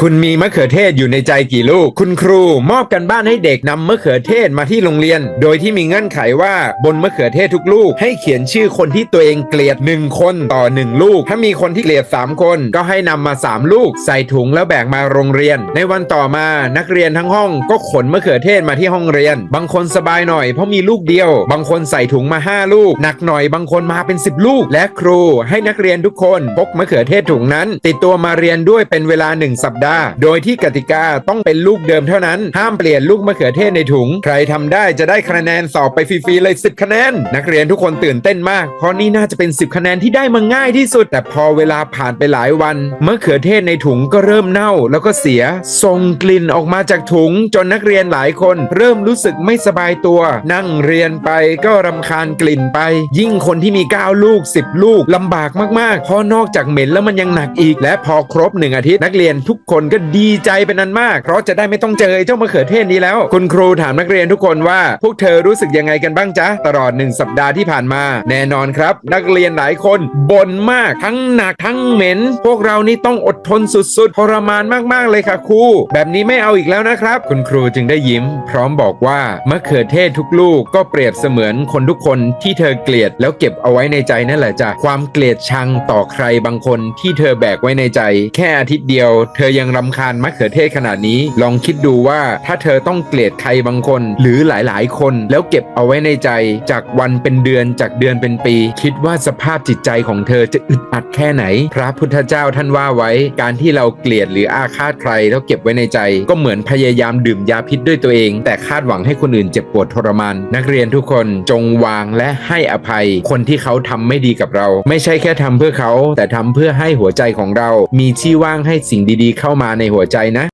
คุณมีมะเขือเทศอยู่ในใจกี่ลูก คุณครูมอบกันบ้านให้เด็กนำมะเขือเทศมาที่โรงเรียน โดยที่มีเงื่อนไขว่าบนมะเขือเทศทุกลูก ให้เขียนชื่อคนที่ตัวเองเกลียดหนึ่งคนต่อหนึ่งลูก ถ้ามีคนที่เกลียด 3 คน ก็ให้นำมา 3 ลูก ใส่ถุงแล้วแบกมาโรงเรียน ในวันต่อมานักเรียนทั้งห้องก็ขนมะเขือเทศมาที่ห้องเรียน บางคนสบายหน่อยเพราะมีลูกเดียว บางคนใส่ถุงมา 5 ลูก หนักหน่อยบางคนมาเป็น 10 ลูก และครู ให้นักเรียนทุกคนพกมะเขือเทศถุงนั้น ติดตัวมาเรียนด้วยเป็นเวลา1สัปดาห์โดยที่กติกาต้องเป็นลูกเดิมเท่านั้น ห้ามเปลี่ยนลูกมะเขือเทศในถุง ใครทำได้จะได้คะแนนสอบไปฟรีๆเลย 10 คะแนน นักเรียนทุกคนตื่นเต้นมาก เพราะนี่น่าจะเป็น 10 คะแนนที่ได้มาง่ายที่สุด แต่พอเวลาผ่านไปหลายวันมะเขือเทศในถุงก็เริ่มเน่า แล้วก็เสียส่งกลิ่นออกมาจากถุง จนนักเรียนหลายคน เริ่มรู้สึกไม่สบายตัว นั่งเรียนไปก็รำคาญกลิ่นไป ยิ่งคนที่มี 9 ลูก 10 ลูกลำบากมากๆเพราะนอกจากเหม็นแล้วมันยังหนักอีก และพอครบหนึ่งอาทิตย์นักเรียนทุกคนก็ดีใจเป็นนันมาก เพราะจะได้ไม่ต้องเจอเจ้ามะเขือเทศนี้แล้ว คุณครูถามนักเรียนทุกคนว่า พวกเธอรู้สึกยังไงกันบ้างจ๊ะ ตลอดหนึ่งสัปดาห์ที่ผ่านมา แน่นอนครับ นักเรียนหลายคนบ่นมากทั้งหนักทั้งเหม็น พวกเรานี่ต้องอดทนสุดๆทรมานมากๆเลยค่ะครู แบบนี้ไม่เอาอีกแล้วนะครับ คุณครูจึงได้ยิ้ม พร้อมบอกว่ามะเขือเทศทุกลูกก็เปรียบเสมือนคนทุกคนที่เธอเกลียดแล้วเก็บเอาไว้ในใจนั่นแหละจ้ะความเกลียดชังต่อใครบางคนที่เธอแบกไว้ในใจ แค่อาทิตย์เดียว เธอยังยังรำคาญมะเขือเทศขนาดนี้ ลองคิดดูว่าถ้าเธอต้องเกลียดใครบางคน หรือหลายๆ คนแล้วเก็บเอาไว้ในใจ จากวันเป็นเดือนจากเดือนเป็นปี คิดว่าสภาพจิตใจของเธอจะอึดอัดแค่ไหน พระพุทธเจ้าท่านว่าไว้ การที่เราเกลียดหรืออาฆาตใครแล้วเก็บไว้ในใจ ก็เหมือนพยายามดื่มยาพิษด้วยตัวเอง แต่คาดหวังให้คนอื่นเจ็บปวดทรมานนักเรียนทุกคนจงวางและให้อภัย คนที่เขาทำไม่ดีกับเรา ไม่ใช่แค่ทำเพื่อเขา แต่ทำเพื่อให้หัวใจของเรา มีที่ว่างให้สิ่งดีๆเข้าเข้ามาในหัวใจนะ